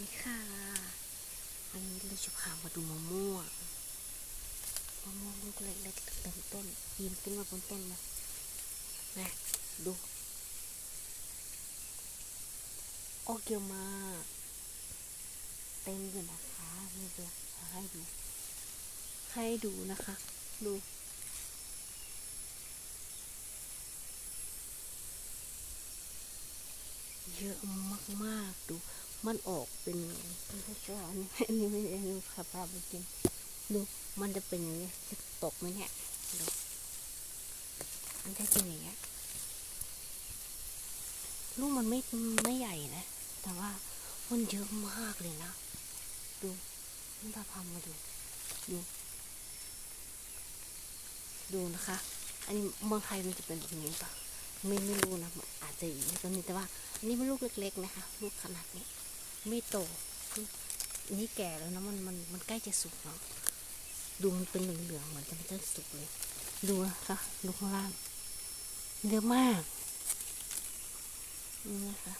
ดีค่ะ วันนี้เราจะพามาดูมะม่วงมะม่วงลูกเล็กๆเต็มต้นยินขึ้นมาบนต้นมานะดูโอเกียวมา เต็มเลยนะคะนี่เดี๋ยวให้ดู ให้ดูนะคะ ดูเยอะมากๆดู มันออกเป็นไม่ใช่ช้อนอันนี้ไม่อันนี้ขับภาพจริงดูมันจะเป็นอย่างนี้จะตกไหมเนี่ยดูมันจะเป็นอย่างเงี้ยลูกมันไม่ไม่ใหญ่นะ แต่ว่ามันเยอะมากเลยนะ ดูนี่พาพามาดูดู ดูนะคะ อันนี้เมืองไทยมันจะเป็นแบบนี้ปะไม่ไม่รู้นะอาจจะอยู่ตรงนี้แต่ว่า อันนี้มันลูกเล็ก ๆ นะคะ ลูกขนาดนี้ โตอันนี้แก่แล้วนะมันมันมันใกล้จะสุกแล้วดูมันเป็นเหลืองๆเหมือนจะม่ได้สุกเลย ดูนะคะดูข้างล่างเยอะมากนี่นะคะ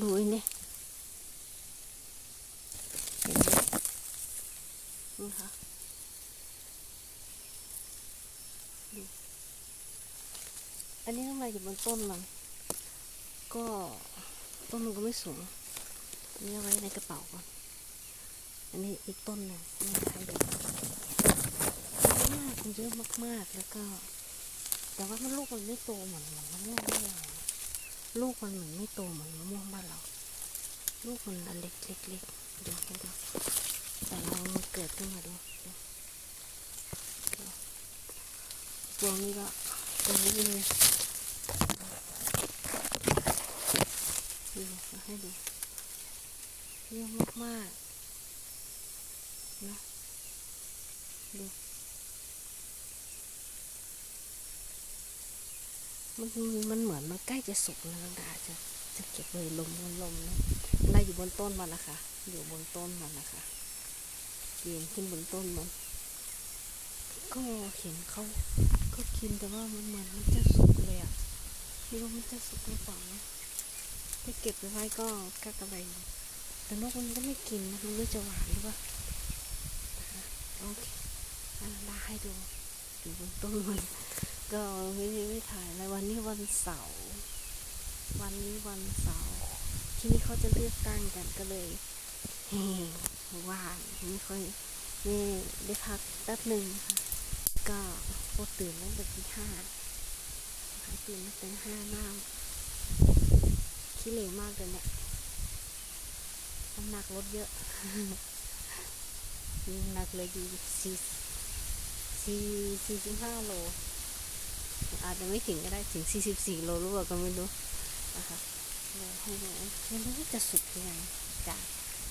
ดูอ้นี่เห็นไหมนี่ค่ะอันนี้ทำไมอยู่บนต้นมัน ก็ต้นมันก็ไม่สูงนนี้เอาไว้ในกระเป๋าก่อน อันนี้อีกต้นหนึ่งนี่ให้ดูมากมันเยอะมากๆ แล้วก็ แต่ว่ามันลูกมันไม่โตเหมือนเหมือนมะม่วงบ้านเรานะลูกมันเหมือนไม่โตเหมือนมะม่วงบ้านเรา ลูกมันอันเล็กเล็กเล็กดูให้ดูแต่เรามันเกิดขึ้นมาดูตัวนี้ก็ตัวนี้เลยดูมา ให้ดูเยอะมากๆนะดูมันมันเหมือนมันใกล้จะสุกแล้วนะดาจะจะเก็บเลยลมลมลมนะนาอยู่บนต้นมันนะคะ อยู่บนต้นมันนะคะยืนขึ้นบนต้นมัน ก็เห็นเขาก็กินแต่ว่ามันเหมือนมันจะสุกเลยอะไม่รู้มันจะสุกหรือเปล่านะ ถ้าเก็บไว้ก็กากระไรแต่นกมันก็ไม่กินนะมันไม่จะหวานหรือเปล่าโอเคอะลาให้ดูอยู่บนต้นมันก็ไม่ได้ไม่ถ่ายแล้ววันนี้วันเสาร์วันนี้วันเสาร์ที่นี่เขาจะเลือกตั้งกันก็เลยเฮ้ว่างไม่ค่อยนี่ได้พักแป๊บหนึ่งค่ะก็ตื่นตั้งแต่ตีห้าตื่นตั้งแต่ห้าน้า ขี้เหร่มากเลยเนี่ยน้ำหนักลดเยอะน้ำหนักเลยอยู่สี่สี่สี่สิบห้าโล อาจจะไม่ถึงก็ได้ถึง44โลหรือเปล่าก็ไม่รู้นะคะเราให้ดูไม่รู้ว่าจะสุกยังไงอยาก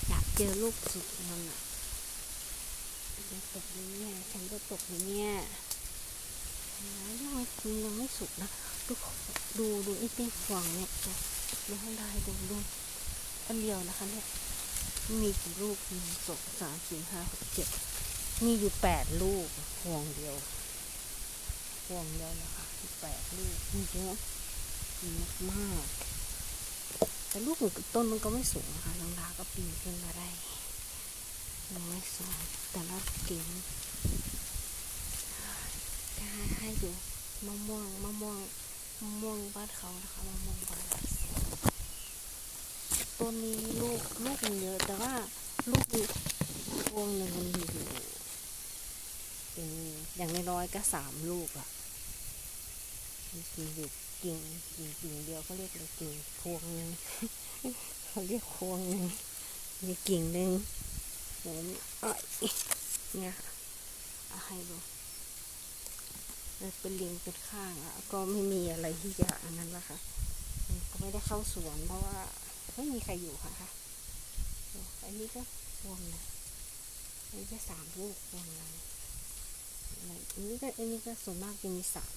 อยากเจอลูกสุกมันอะจะตกไหมเนี่ยฉันจะตกไหมเนี่ยนะยังไม่ยังไม่สุกนะดูดูดูไอ้เต้นฟองเนี่ย ดูดูข้างใดดูดูอันเดียวนะคะเนี่ยมีกี่ลูกหนึ่งสองสามสี่ห้าหกเจ็ดมีอยู่แปดลูกฟองเดียวพวงเดียวนะคะแปดลูกมันเยอะมากมากแต่ลูกมันต้นมันก็ไม่สูงนะคะลังลาก็ปีนขึ้นมาได้ยังไม่สูงแต่ละกิ่งจะให้ดูมะม่วงมะม่วงมะม่วงบ้านเขานะคะมะม่วงบ้านเรา ต้นนี้ลูกลูกมันเยอะแต่ว่าลูกพวงหนึ่งมันอยู่เป็นอย่างน้อยๆก็สามลูกอะมีกิ่งอยู่กิ่งกิ่งกิ่งเดียวเขาเรียกอะไรกิ่งพวงหนึ่งเขาเรียกพวงหนึ่งมีกิ่งหนึ่งเหมอ้อยเนี่ยค่ะเอาให้ดูเป็นลิงเป็นข้างอะก็ไม่มีอะไรที่จะอันนั้นละค่ะก็ไม่ได้เข้าสวนเพราะว่า ไม่มีใครอยู่ค่ะค่ะอันนี้ก็พวงนึงอันนี้ก็สามลูกพวงนึงอันนี้ก็อันนี้ก็ส่วนมากจะมีสาม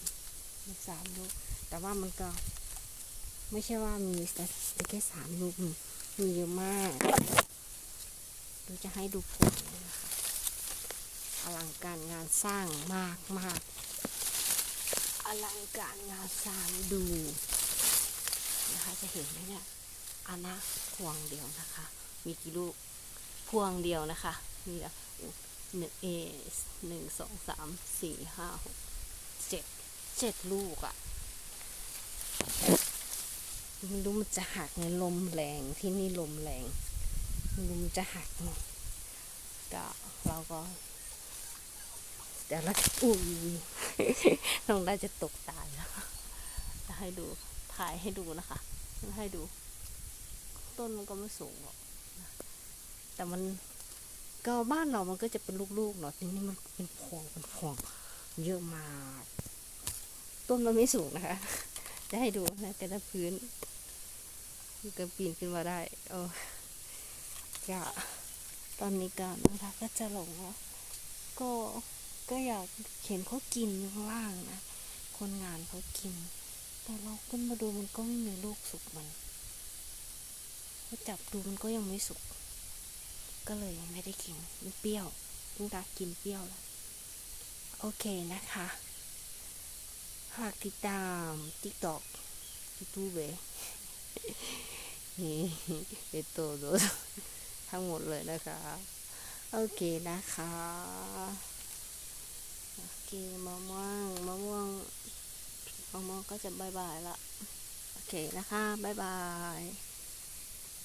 มีสามลูก แต่ว่ามันก็ไม่ใช่ว่ามีแต่แค่สามลูกมีเยอะมากเราจะให้ดูผลนะคะอลังการงานสร้างมากมากอลังการงานสร้างดูนะคะจะเห็นไหมเนี่ย อันนะพวงเดียวนะคะ มีกี่ลูกพวงเดียวนะคะมีละหนึ่งเอหนึ่งสองสามสี่ห้าหกเจ็ดเจ็ดลูกอะ่ะไม่รู้มันจะหักไงลมแรงที่นี่ลมแรงไม่รู้มันจะหักไงก็เราก็เดี๋ยวเราจะอุ้ยน้องได้จะตกตายแล้วจะให้ดูถ่ายให้ดูนะคะ ให้ดู ต้นมันก็ไม่สูงหรอกแต่มันก็บ้านเรามันก็จะเป็นลูกๆเนาะทีนี้มันเป็นพวงเป็นพวงเยอะมาก ต้นมันไม่สูงนะคะ จะให้ดูนะแต่ละพื้นมันก็ปีนขึ้นมาได้ เออก็ตอนนี้ก็นะคะก็จะหลงแล้วก็ก็อยากเห็นเขากินข้างล่างนะ คนงานเขากิน แต่เราขึ้นมาดูมันก็ไม่มีลูกสุกมัน พอจับดูมันก็ยังไม่สุก ก็เลยไม่ได้กิน มันเปรี้ยวลุงตากินเปรี้ยวแล้ว โอเคนะคะฝากติดตาม TikTok YouTube นี่เอโตโดทั้งหมดเลยนะคะ โอเคนะคะโอเคมะม่วงมะม่วงมะม่วงก็จะบายบายละ โอเคนะคะบายบาย